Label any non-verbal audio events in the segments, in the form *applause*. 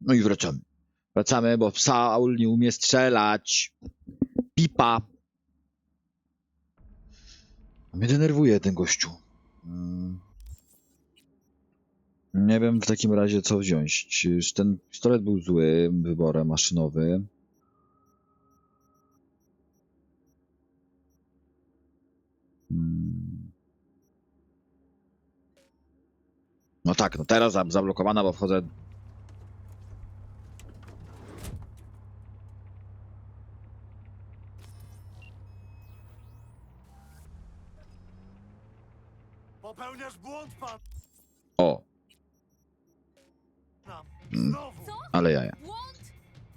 No i wracamy. Wracamy, bo Saul nie umie strzelać. Pipa. Mnie denerwuje ten gościu. Mm. Nie wiem w takim razie co wziąć. Już ten pistolet był złym wyborem maszynowy. Mm. No tak, no teraz za- zablokowana, bo wchodzę. Ale jaja.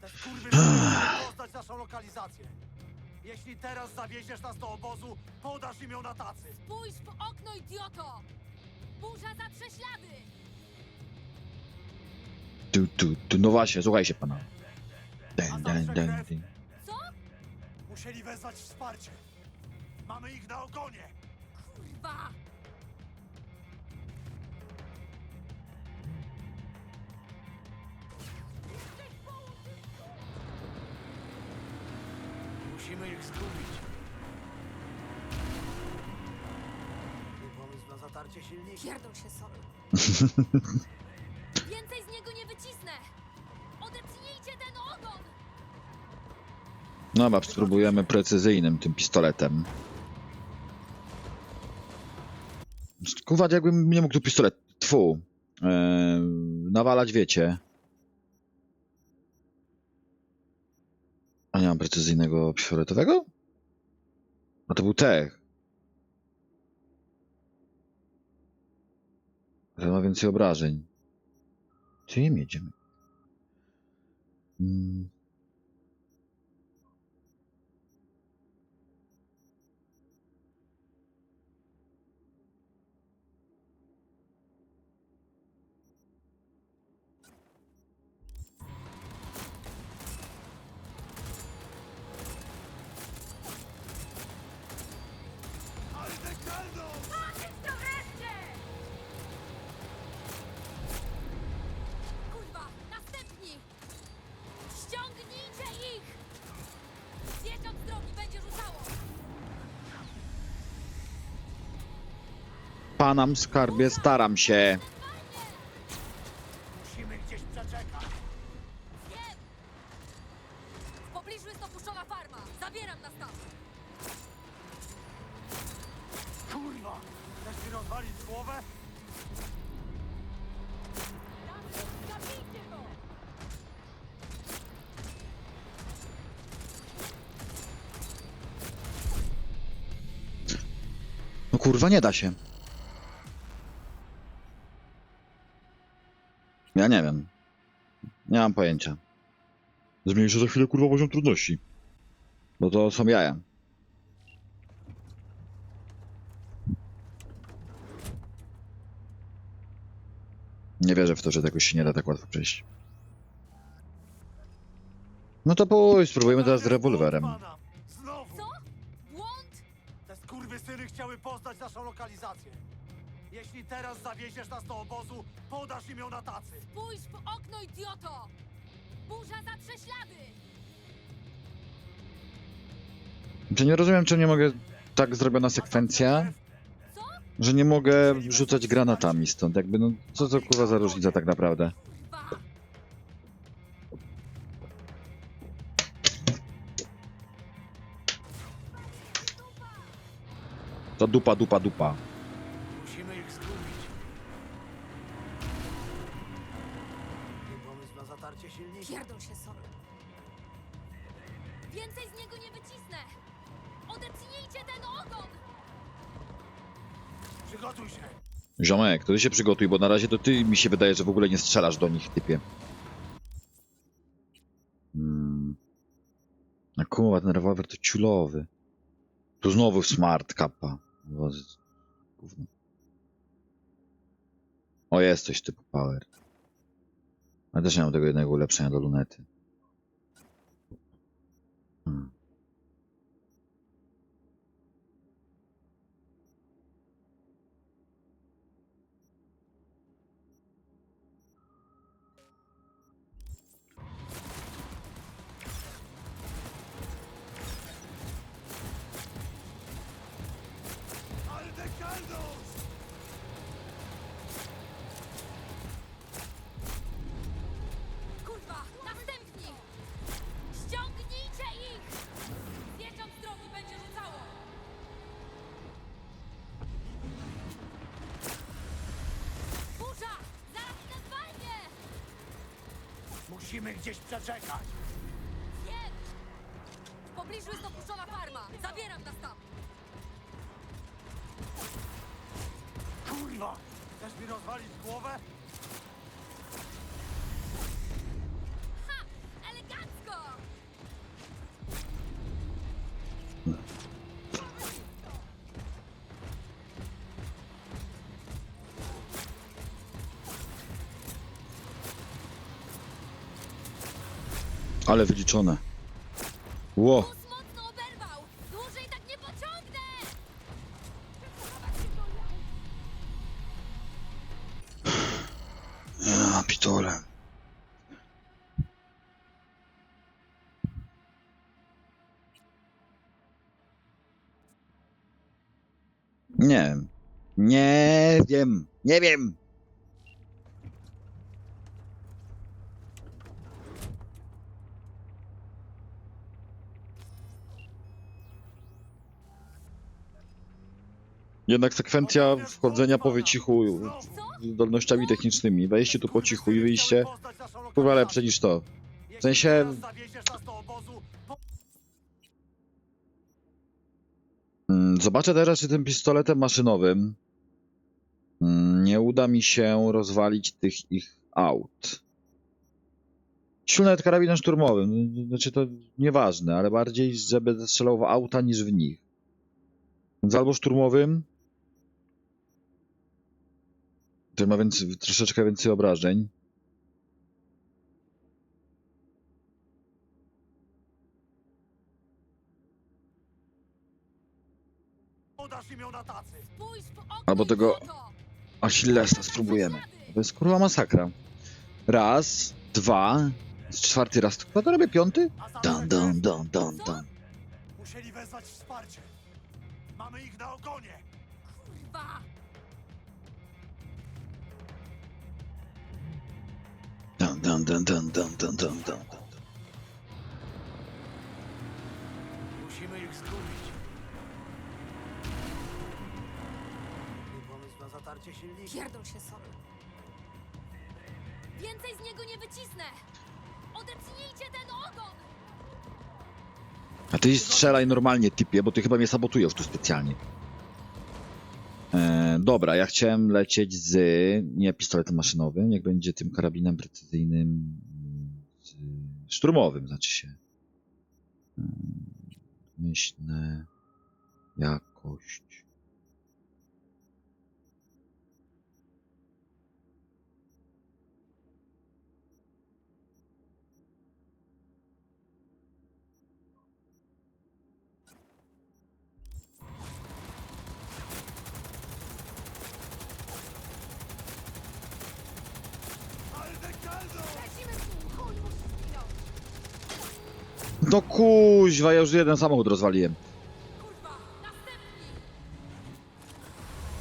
Te skurwysyny poznać naszą lokalizację. Jeśli teraz zawieziesz nas do obozu, podasz im ją na tacy. Spójrz w okno, idioto! Burza za prześlady! Tu, tu, tu, no właśnie, słuchaj się pana. Dun, dun, przekrew? dun. Co? Musieli wezwać wsparcie. Mamy ich na ogonie. Kurwa! Musimy ich zgubić. Pomysł na zatarcie silnika. Pierdol się sobie. *laughs* Więcej z niego nie wycisnę! Odetnijcie ten ogon! No chyba spróbujemy precyzyjnym tym pistoletem. Kuwać jakbym nie mógł tu pistolet, tfu, e, nawalać wiecie. A nie mam precyzyjnego fioletowego? A to był tech. Ale ma więcej obrażeń. Czy nie jedziemy? Panam skarbie, staram się. Musimy gdzieś przeczekać. Wiem! W pobliżu jest opuszczona farma. Zabieram nas tam. Kurwa! Chcesz mi rozwalić głowę? Zabijcie go! No kurwa, nie da się. Ja nie wiem. Nie mam pojęcia. Zmniejszę za chwilę kurwa poziom trudności. Bo to są jaja. Nie wierzę w to, że tego się nie da tak łatwo przejść. No to pójdź, spróbujemy teraz z rewolwerem. Znowu! Co? Błąd? Te skurwysyny chciały poznać naszą lokalizację. Jeśli teraz zawieziesz nas do obozu, podasz im ją na tacy. Spójrz w okno, idioto! Burza za prześlady! Czy nie rozumiem, czy nie mogę tak zrobiona sekwencja, Co? że nie mogę rzucać granatami stąd. Jakby, no, co to kurwa za różnica tak naprawdę? To dupa, dupa, dupa. Ziomek, to ty się przygotuj, bo na razie to ty mi się wydaje, że w ogóle nie strzelasz do nich, typie. Hmm. A kurwa, ten rewolwer to ciulowy. Tu znowu smart kappa. Gówno. O, jest coś typu power. Ja też nie mam tego jednego ulepszenia do lunety. Hmm. Musimy gdzieś przeczekać. Wiem! W pobliżu jest opuszczona farma. Zabieram nas tam. Kurwa! Chcesz mi rozwalić głowę? Ale wyliczone. Ło, mocno oberwał! Dłużej tak nie pociągnę! ja pitole. Nie. Nie wiem. Nie wiem. Jednak sekwencja wchodzenia po wycichu zdolnościami technicznymi. Wejście tu po cichu i wyjście chyba lepsze niż to. W sensie-. Mm, Zobaczę teraz, czy tym pistoletem maszynowym mm, nie uda mi się rozwalić tych ich aut. Ślę nawet karabinem szturmowym. Znaczy to nieważne, ale bardziej, żeby strzelał w auta niż w nich. Więc albo szturmowym, który ma więcej, troszeczkę więcej obrażeń. Albo tego-! Achillesa spróbujemy. To jest kurwa masakra. Raz, dwa, czwarty raz. Chyba to robię piąty? Dan, dan, dan, dan, dan. Musieli wezwać wsparcie. Mamy ich na ogonie. Kurwa! Dan, dan, dan, dan, dan, dan, dan. Musimy ich zgubić. Nie pomysł na zatarcie silnika. Pierdol się sobie. Więcej z niego nie wycisnę! Odepchnijcie ten ogon! A ty strzelaj normalnie, typie, bo ty chyba mnie sabotujesz tu specjalnie. E, dobra, ja chciałem lecieć z, nie pistoletem maszynowym, niech będzie tym karabinem precyzyjnym, z, szturmowym, znaczy się. E, myślę, jakość. Lecimy z nim! Chuj, musi zginąć! No kuźwa, ja już jeden samochód rozwaliłem. Kurwa! Następni!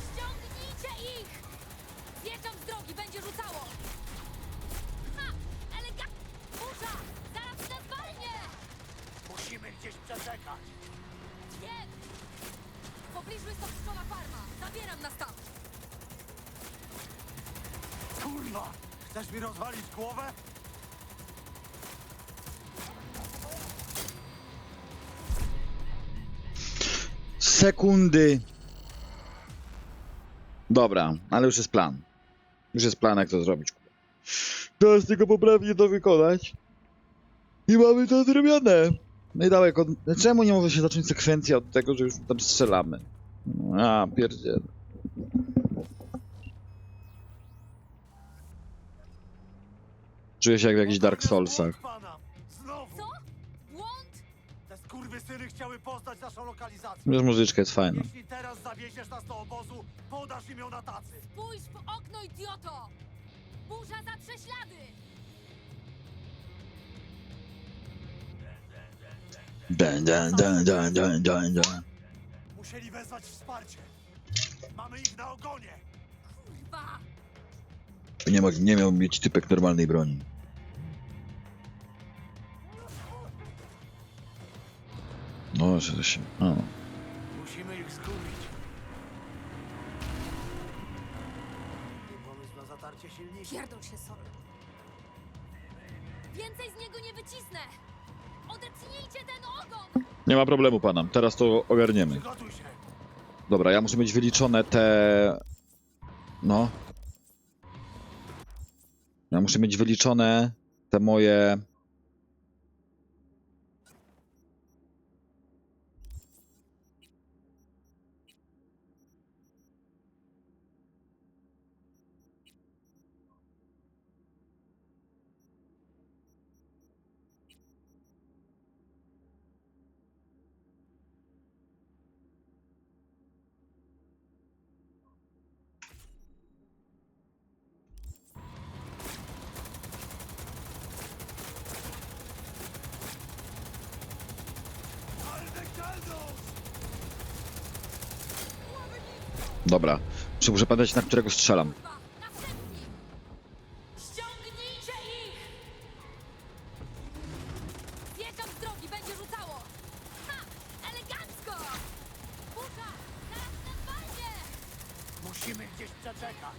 Ściągnijcie ich! Zjeżdżam z drogi, będzie rzucało! Ha! Elega... Burza! Zaraz nas walnie! Musimy gdzieś przeczekać. Wiem! W pobliżu jest opuszczona farma. Zabieram nas tam! Kurwa! Chcesz mi rozwalić głowę? Sekundy. Dobra, ale już jest plan. Już jest plan, jak to zrobić. Teraz tylko poprawnie to wykonać. I mamy to zrobione. No i dawaj, kon- czemu nie może się zacząć sekwencja od tego, że już tam strzelamy? A, pierdziel. Czuję się jak w jakichś Dark Soulsach. Chciały poznać naszą lokalizację. Wiesz, muzyczka jest fajna. Jeśli teraz zawieziesz nas do obozu, podasz im ją na tacy. Spójrz w okno, idioto! Burza zatrze ślady! Dun, dun, dun, dun, dun, dun, dun. Musieli wezwać wsparcie. Mamy ich na ogonie. Kurwa! Nie, ma, nie miał mieć typek normalnej broni. Że to się. O. Musimy ich pomysł na zatarcie silnika. Pierdol się sobie. Więcej z niego nie wycisnę! Odetnijcie ten ogon! Nie ma problemu, pana. Teraz to ogarniemy. Przygotuj się. Dobra, ja muszę mieć wyliczone te... No. Ja muszę mieć wyliczone te moje... Dobra. Muszę, muszę pamiętać, na którego strzelam. Ściągnijcie ich! Zjeżdżam z drogi, będzie rzucało! Ha! Elegancko! Burza! Zaraz nas walnie! Musimy gdzieś przeczekać.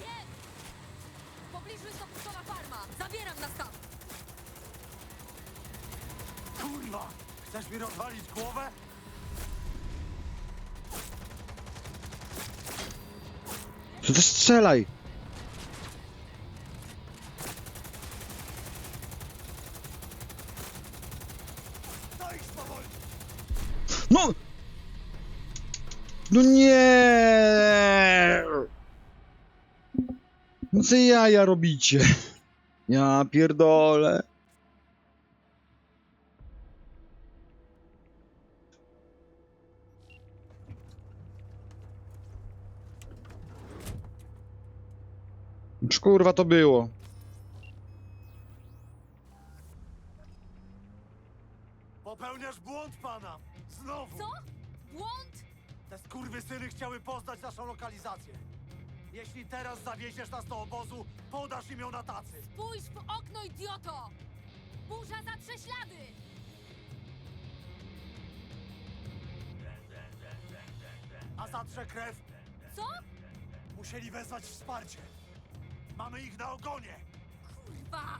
Jest! W pobliżu jest opuszczona farma. Zabieram na staw. Kurwa! Chcesz mi rozwalić głowę? To też strzelaj! No! No nie! No co jaja robicie? Ja pierdolę. Już kurwa to było. Popełniasz błąd, pana! Znowu! Co? Błąd? Te skurwysyny chciały poznać naszą lokalizację. Jeśli teraz zawieziesz nas do obozu, podasz im ją na tacy. Spójrz w okno, idioto! Burza zatrze ślady! A zatrze krew, Co? musieli wezwać wsparcie. Mamy ich na ogonie. Kurwa!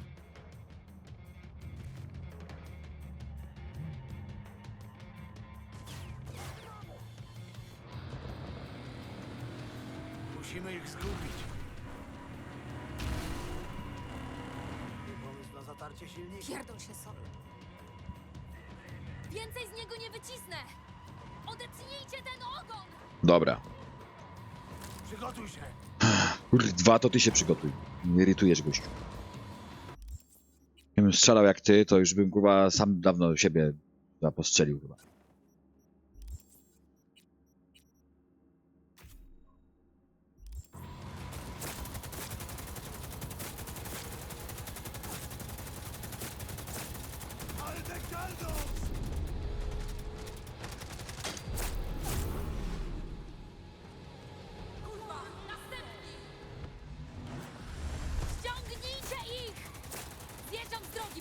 Musimy ich zgubić. Pomysł na zatarcie silnika. Pierdol się sobie. Więcej z niego nie wycisnę! Odetnijcie ten ogon! Dobra. Przygotuj się. Kurwa, to ty się przygotuj. Nie irytujesz gościu. Gdybym strzelał jak ty, to już bym kurwa sam dawno siebie postrzelił chyba.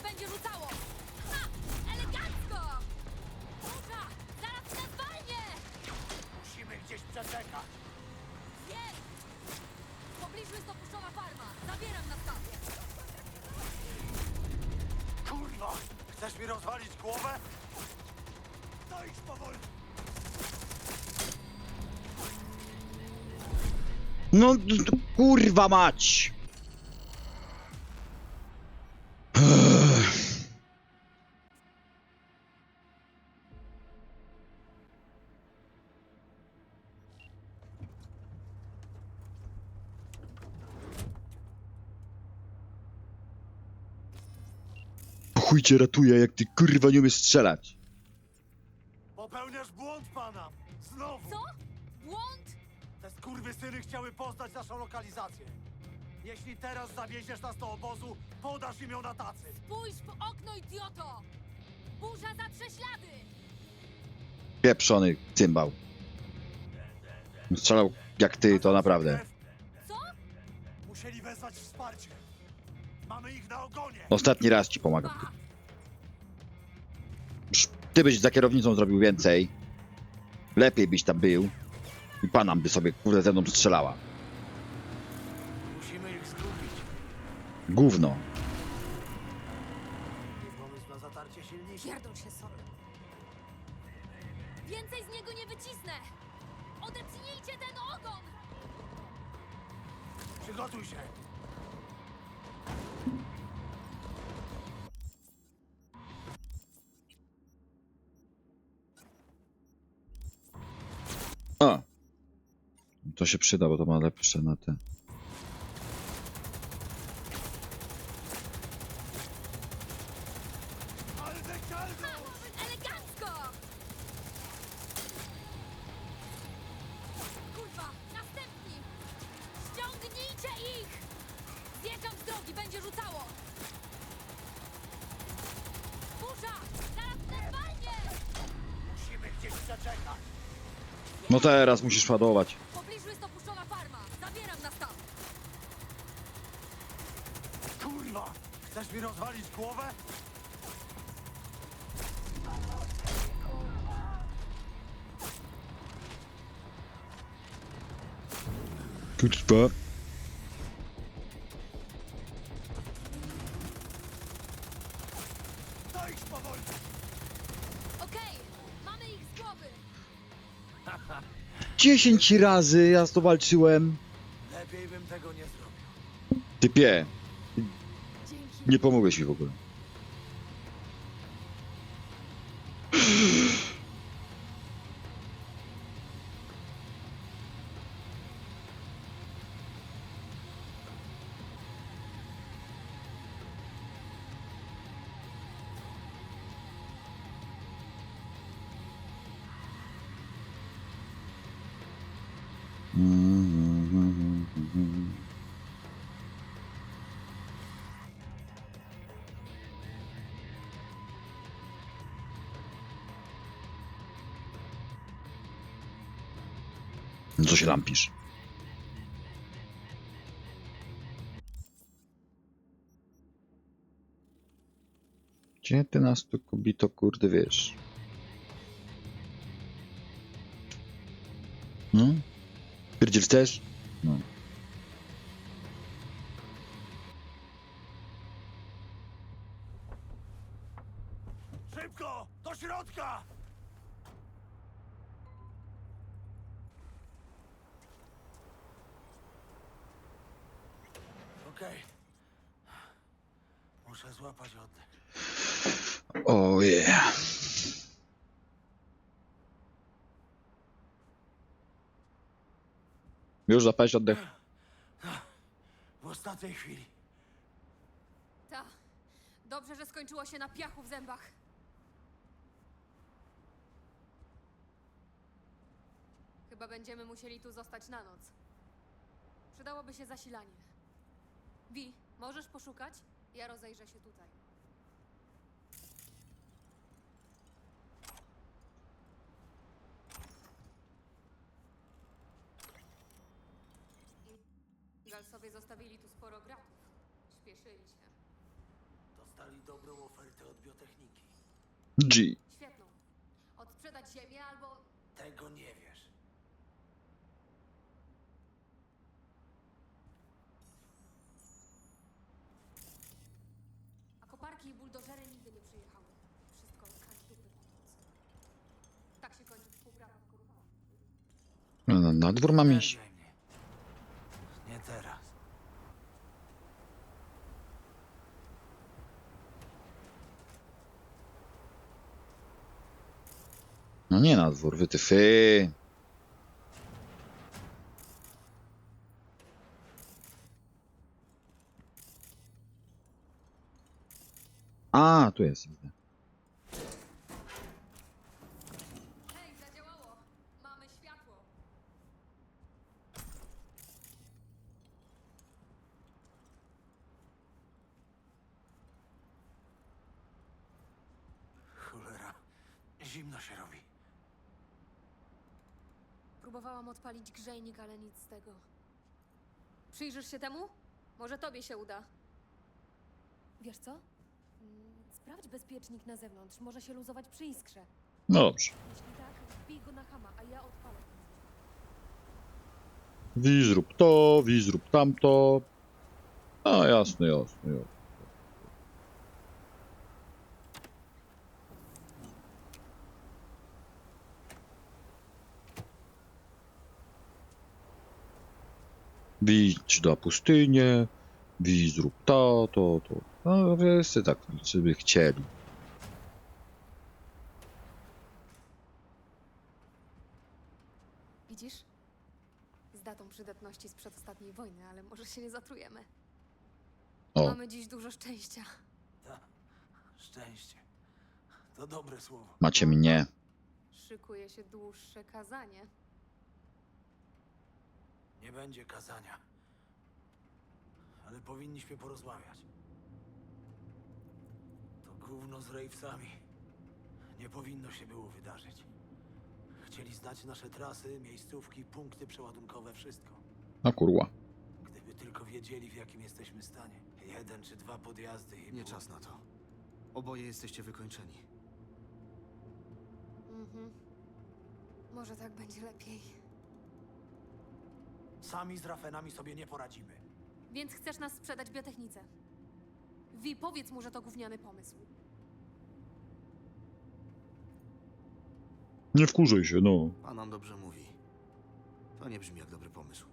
Będzie rzucało! Ha! Elegancko! Burza! Zaraz nas walnie! Musimy gdzieś przeczekać. Jest! W pobliżu jest opuszczona farma. Zabieram na stację. Kurwa! Chcesz mi rozwalić głowę? To spowolni. No d- d- kurwa mać! Chuj cię ratuje, jak ty kurwa nie umiesz strzelać. Popełniasz błąd, pana. Znowu. Co? Błąd? Te skurwysyny chciały poznać naszą lokalizację. Jeśli teraz zawieziesz nas do obozu, podasz im ją na tacy. Spójrz w okno, idioto! Burza zatrze ślady! Pieprzony cymbał. Strzelał jak ty, to naprawdę. Co? Musieli wezwać wsparcie. Ostatni raz ci pomagam. Ty byś za kierownicą zrobił więcej. Lepiej byś tam był. I panam by sobie kurde ze mną strzelała. Musimy ich zgubić. Gówno. Pierdol się, Sol. Więcej z niego nie wycisnę! Odepchnijcie ten ogon! Przygotuj się! To się przyda, bo to ma lepsze na te. Ale zechcialno! Elegancko! Kurwa, następni! Ściągnijcie ich! Zjeżdżam z drogi, będzie rzucało! Burza! Zaraz nas walnie! Musimy gdzieś zaczekać! No teraz musisz ładować. W pobliżu jest opuszczona farma. Zabieram nas tam. Kurwa! Chcesz mi rozwalić głowę? Kurwa. Stoisz powoli! Okej, mamy ich z głowy. *laughs* 10 razy ja z to walczyłem. Lepiej bym tego nie zrobił. Typie. Nie pomogłeś mi w ogóle. Co się lampisz? Gdzie ty nas tu kobito kurde wiesz? No? Pierdziel chcesz? Okej. Muszę złapać oddech. O yeah. Już zapałeś oddech? W ostatniej chwili. Ta. Dobrze, że skończyło się na piachu w zębach. Chyba będziemy musieli tu zostać na noc. Przydałoby się zasilanie. Wi, możesz poszukać? Ja rozejrzę się tutaj. Galsowie zostawili tu sporo gratów. Śpieszyli się. Dostali dobrą ofertę od biotechniki. G. Świetną. Odsprzedać ziemię albo... Tego nie wiesz. A koparki i buldożery nigdy nie przyjechały. Wszystko każdy pomóc. Tak się kończy współpraca w Korwale. No, no, na dwór mam iść. Nie teraz. No nie na dwór, wy ty fy. A, tu jest. Zimno się robi. Próbowałam odpalić grzejnik, ale nic z tego. Przyjrzysz się temu? Może tobie się uda. Wiesz co? Mm, Sprawdź bezpiecznik na zewnątrz. Może się luzować przy iskrze. No dobrze. Jeśli tak, wbij go na hama, a ja odpalę. Wi zrób to, wi zrób tamto. A jasne, jasne, jasne. Widź na pustynię, wi zrób to, to, to. No wszyscy tak sobie chcieli. Widzisz? Z datą przydatności sprzed ostatniej wojny, ale może się nie zatrujemy. O, Mamy dziś dużo szczęścia. Ta. Szczęście. To dobre słowo. macie mnie. Szykuje się dłuższe kazanie. Nie będzie kazania. Ale powinniśmy porozmawiać. To gówno z Ravesami. Nie powinno się było wydarzyć. Chcieli znać nasze trasy, miejscówki, punkty przeładunkowe, wszystko. A kurwa. Gdyby tylko wiedzieli, w jakim jesteśmy stanie. Jeden czy dwa podjazdy i Nie czas na to. Oboje jesteście wykończeni. Mhm. Może tak będzie lepiej. Sami z Rafenami sobie nie poradzimy. Więc chcesz nas sprzedać biotechnice? Wi, powiedz mu, że to gówniany pomysł. Nie wkurzaj się, no. Pan nam dobrze mówi. To nie brzmi jak dobry pomysł.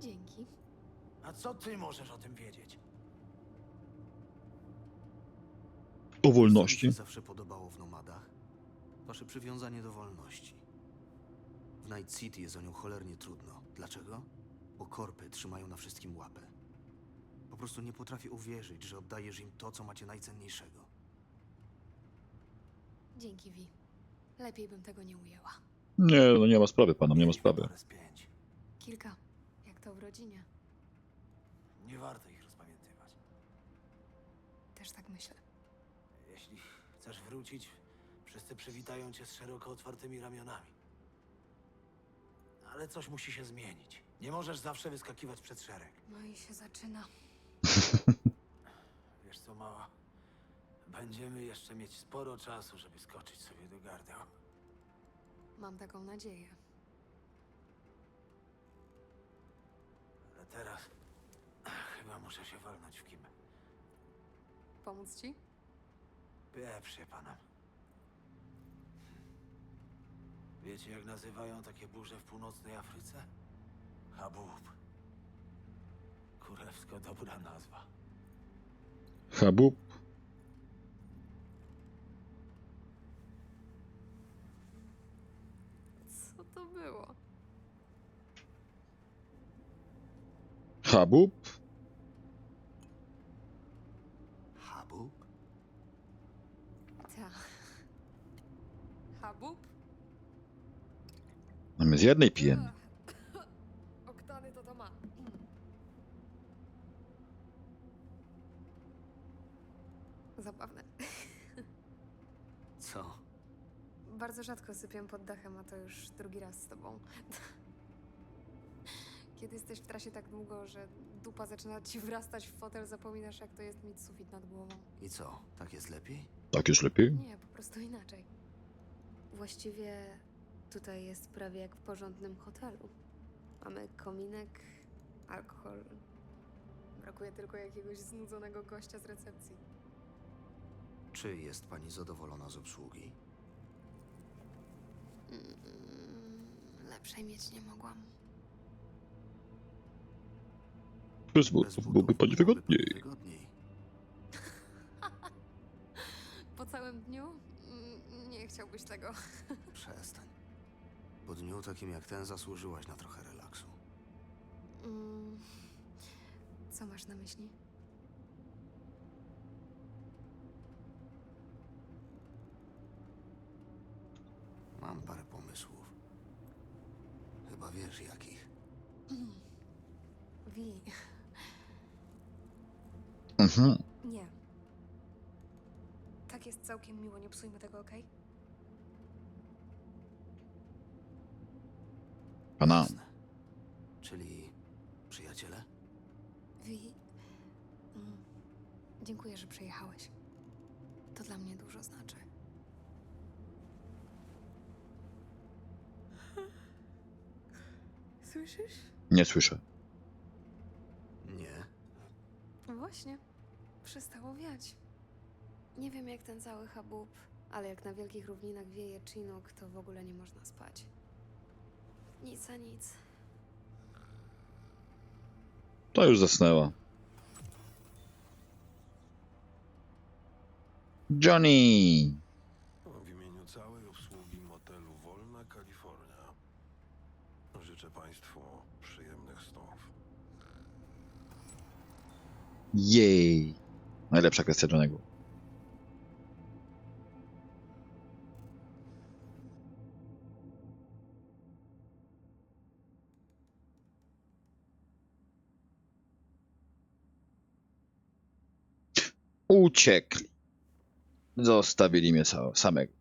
Dzięki. A co ty możesz o tym wiedzieć? O Co mi wolności. się zawsze podobało w nomadach? Wasze przywiązanie do wolności. W Night City jest o nią cholernie trudno. Dlaczego? Bo korpy trzymają na wszystkim łapę. Po prostu nie potrafię uwierzyć, że oddajesz im to, co macie najcenniejszego. Dzięki, Wi. Lepiej bym tego nie ujęła. Nie, no nie ma sprawy, pana, nie ma sprawy. Pięć. Kilka. Jak to w rodzinie. Nie warto ich rozpamiętywać. Też tak myślę. Jeśli chcesz wrócić, wszyscy przywitają cię z szeroko otwartymi ramionami. Ale coś musi się zmienić. Nie możesz zawsze wyskakiwać przed szereg. No i się zaczyna. *laughs* Wiesz co, mała? Będziemy jeszcze mieć sporo czasu, żeby skoczyć sobie do gardeł. Mam taką nadzieję. Ale teraz *clears throat* chyba muszę się walnąć w kim. Pomóc ci? Pieprz się panem. Wiecie, jak nazywają takie burze w północnej Afryce? Habub. Kurewsko dobra nazwa. Habub. Co to było? Habub. Ta. Habub? A my z jednej pijemy. Oktany to to ma. Zabawne. Co? Bardzo rzadko sypię pod dachem, a to już drugi raz z tobą. Kiedy jesteś w trasie tak długo, że dupa zaczyna ci wrastać w fotel, zapominasz jak to jest mieć sufit nad głową. I co? Tak jest lepiej? Tak jest lepiej? Nie, po prostu inaczej. Właściwie tutaj jest prawie jak w porządnym hotelu. Mamy kominek, alkohol. Brakuje tylko jakiegoś znudzonego gościa z recepcji. Czy jest pani zadowolona z obsługi? Mm, lepszej mieć nie mogłam. Bez butów byłoby pani byłoby pani wygodniej. wygodniej. *laughs* Po całym dniu? Mm, Nie chciałbyś tego. Przestań. Po dniu takim jak ten zasłużyłaś na trochę relaksu. Mm, Co masz na myśli? Mam parę pomysłów. Chyba wiesz jakich. Wi, Mhm. nie. Tak jest całkiem miło, nie psujmy tego, okej? Pana. Jasne. Czyli przyjaciele? Wi, mm, dziękuję, że przyjechałeś. To dla mnie dużo znaczy. *laughs* Słyszysz? Nie słyszę. Nie. Właśnie. Przestało wiać. Nie wiem jak ten cały habub, ale jak na wielkich równinach wieje Chinook, to w ogóle nie można spać. Nic a nic. To już zasnęła. Johnny! W imieniu całej obsługi motelu Wolna Kalifornia życzę Państwu przyjemnych snów. Jej! Najlepsza kwestia Johnnego. Uciekli. Zostawili mnie sa- samego.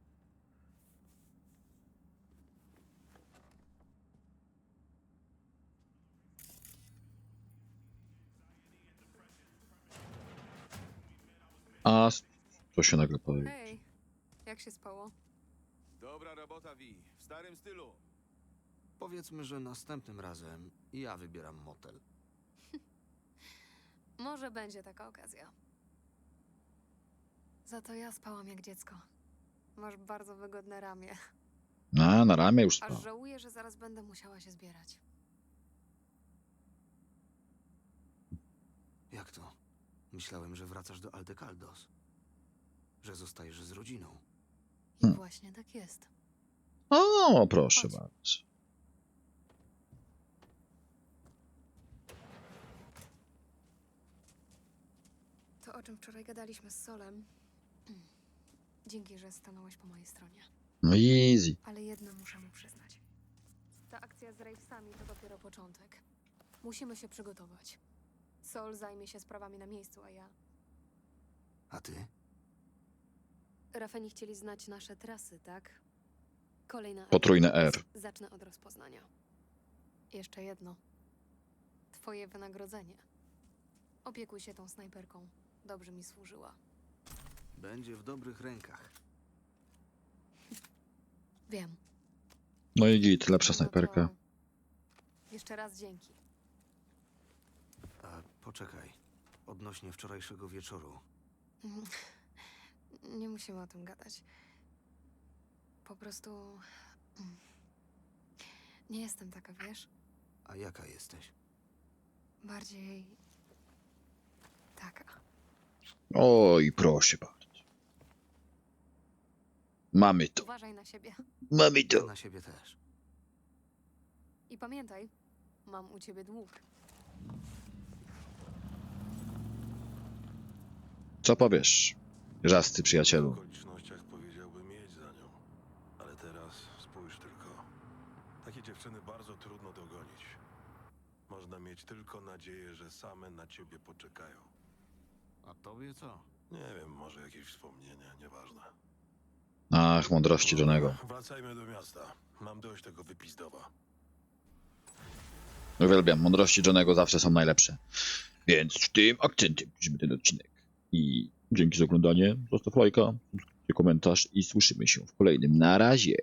A co się nagle? Hej, jak się spało? Dobra robota, Vi. W starym stylu. Powiedzmy, że następnym razem ja wybieram motel. *laughs* Może będzie taka okazja. Za to ja spałam jak dziecko. Masz bardzo wygodne ramię. A, na ramię już Aż żałuję, że zaraz będę musiała się zbierać. Jak to? Myślałem, że wracasz do Aldecaldos. Że zostajesz z rodziną. I Hmm. właśnie tak jest. O, proszę Chodź. bardzo. To, o czym wczoraj gadaliśmy z Solem. *clears throat* Dzięki, że stanąłeś po mojej stronie. No easy. Ale jedno muszę mu przyznać. Ta akcja z Ravesami to dopiero początek. Musimy się przygotować. Sol zajmie się sprawami na miejscu, a ja. A ty? Rafeni chcieli znać nasze trasy, tak? Kolejna. Potrójne. R. Zacznę od rozpoznania. Jeszcze jedno. Twoje wynagrodzenie. Opiekuj się tą snajperką. Dobrze mi służyła. Będzie w dobrych rękach. Wiem. No i git, lepsza No snajperka. to Jeszcze raz dzięki. A poczekaj. Odnośnie wczorajszego wieczoru. Mm, Nie musimy o tym gadać. Po prostu. mm, Nie jestem taka, wiesz? A jaka jesteś? Bardziej. Taka. Oj, proszę bardzo. Mamy to. Uważaj na siebie. Mamy to. Na siebie też. I pamiętaj, mam u ciebie dług. Co powiesz, żasty W przyjacielu? okolicznościach powiedziałbym mieć za nią. Ale teraz spójrz tylko. Takie dziewczyny bardzo trudno dogonić. Można mieć tylko nadzieję, że same na ciebie poczekają. A tobie co? Nie wiem, może jakieś wspomnienia, nieważne. Ach, mądrości Johnego. Wracajmy do miasta. Mam dość tego wypizdowa. Uwielbiam, mądrości Johnego zawsze są najlepsze. Więc tym akcentem kończymy ten odcinek. I dzięki za oglądanie. Zostaw lajka, komentarz i słyszymy się w kolejnym. Na razie.